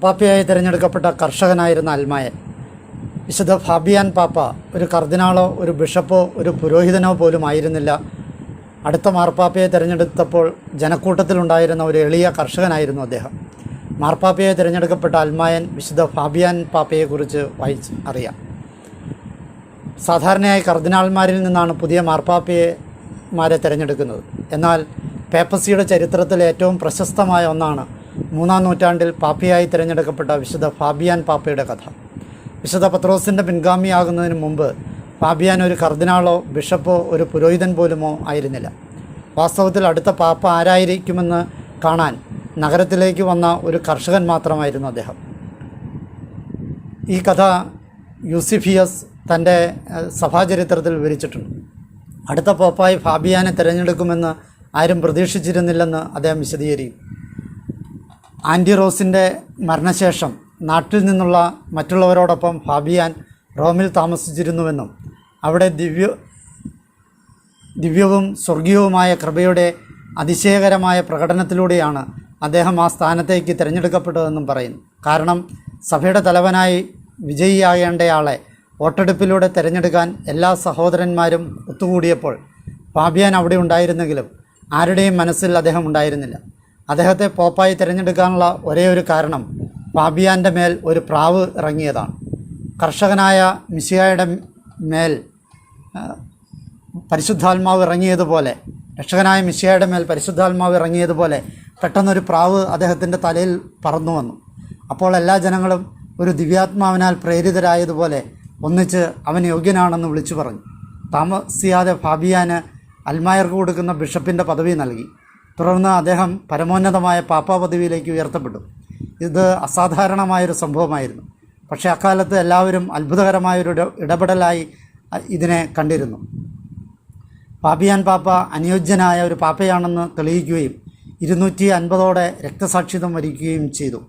പാപ്പയായി തിരഞ്ഞെടുക്കപ്പെട്ട കർഷകനായിരുന്ന അൽമായൻ. വിശുദ്ധ ഫാബിയാൻ പാപ്പ ഒരു കർദിനാളോ ഒരു ബിഷപ്പോ ഒരു പുരോഹിതനോ പോലും ആയിരുന്നില്ല. അടുത്ത മാർപ്പാപ്പയെ തിരഞ്ഞെടുത്തപ്പോൾ ജനക്കൂട്ടത്തിലുണ്ടായിരുന്ന ഒരു എളിയ കർഷകനായിരുന്നു അദ്ദേഹം. മാർപ്പാപ്പയെ തിരഞ്ഞെടുക്കപ്പെട്ട അൽമായൻ വിശുദ്ധ ഫാബിയാൻ പാപ്പയെക്കുറിച്ച് വായിച്ച് അറിയാം. സാധാരണയായി കർദിനാൾമാരിൽ നിന്നാണ് പുതിയ മാർപ്പാപ്പയെമാരെ തിരഞ്ഞെടുക്കുന്നത്. എന്നാൽ പേപ്പസിയുടെ ചരിത്രത്തിൽ ഏറ്റവും പ്രശസ്തമായ ഒന്നാണ് മൂന്നാം നൂറ്റാണ്ടിൽ പാപ്പയായി തിരഞ്ഞെടുക്കപ്പെട്ട വിശുദ്ധ ഫാബിയാൻ പാപ്പയുടെ കഥ. വിശുദ്ധ പത്രോസിന്റെ പിൻഗാമിയാകുന്നതിന് മുമ്പ് ഫാബിയാൻ ഒരു കർദിനാളോ ബിഷപ്പോ ഒരു പുരോഹിതൻ പോലുമോ ആയിരുന്നില്ല. വാസ്തവത്തിൽ അടുത്ത പാപ്പ ആരായിരിക്കുമെന്ന് കാണാൻ നഗരത്തിലേക്ക് വന്ന ഒരു കർഷകൻ മാത്രമായിരുന്നു അദ്ദേഹം. ഈ കഥ യൂസിഫിയസ് തന്റെ സഭാചരിത്രത്തിൽ വിവരിച്ചിട്ടുണ്ട്. അടുത്ത പോപ്പായി ഫാബിയാനെ തിരഞ്ഞെടുക്കുമെന്ന് ആരും പ്രതീക്ഷിച്ചിരുന്നില്ലെന്ന് അദ്ദേഹം വിശദീകരിക്കും. ആന്റി റോസിന്റെ മരണശേഷം നാട്ടിൽ നിന്നുള്ള മറ്റുള്ളവരോടൊപ്പം ഫാബിയാൻ റോമിൽ താമസിച്ചിരുന്നുവെന്നും അവിടെ ദിവ്യ ദിവ്യവും സ്വർഗീയവുമായ കൃപയുടെ അതിശയകരമായ പ്രകടനത്തിലൂടെയാണ് അദ്ദേഹം ആ സ്ഥാനത്തേക്ക് തിരഞ്ഞെടുക്കപ്പെട്ടതെന്നും പറയുന്നു. കാരണം സഭയുടെ തലവനായി വിജയിയാകേണ്ടയാളെ വോട്ടെടുപ്പിലൂടെ തിരഞ്ഞെടുക്കാൻ എല്ലാ സഹോദരന്മാരും ഒത്തുകൂടിയപ്പോൾ ഫാബിയാൻ അവിടെ ഉണ്ടായിരുന്നെങ്കിലും ആരുടെയും മനസ്സിൽ അദ്ദേഹം ഉണ്ടായിരുന്നില്ല. അദ്ദേഹത്തെ പോപ്പായി തിരഞ്ഞെടുക്കാനുള്ള ഒരേ ഒരു കാരണം ഫാബിയാന്റെ മേൽ ഒരു പ്രാവ് ഇറങ്ങിയതാണ്. കർഷകനായ മിസിയായുടെ മേൽ പരിശുദ്ധാത്മാവ് ഇറങ്ങിയതുപോലെ രക്ഷകനായ മിസിയായുടെ മേൽ പരിശുദ്ധാത്മാവ് ഇറങ്ങിയതുപോലെ പെട്ടെന്നൊരു പ്രാവ് അദ്ദേഹത്തിന്റെ തലയിൽ പറന്നു വന്നു. അപ്പോൾ എല്ലാ ജനങ്ങളും ഒരു ദിവ്യാത്മാവിനാൽ പ്രേരിതരായതുപോലെ ഒന്നിച്ച് അവൻ യോഗ്യനാണെന്ന് വിളിച്ചു പറഞ്ഞു. താമസിയാതെ ഫാബിയാന് അൽമായർക്ക് കൊടുക്കുന്ന ബിഷപ്പിന്റെ പദവി നൽകി. തുടർന്ന് അദ്ദേഹം പരമോന്നതമായ പാപ്പാ പദവിയിലേക്ക് ഉയർത്തപ്പെട്ടു. ഇത് അസാധാരണമായൊരു സംഭവമായിരുന്നു. പക്ഷേ അക്കാലത്ത് എല്ലാവരും അത്ഭുതകരമായൊരു ഇട- ഇടപെടലായി ഇതിനെ കണ്ടിരുന്നു. പാപ്പിയാൻ പാപ്പ അനുയോജ്യനായ ഒരു പാപ്പയാണെന്ന് തെളിയിക്കുകയും ഇരുന്നൂറ്റി അൻപതോടെ രക്തസാക്ഷിത്വം വരിക്കുകയും ചെയ്തു.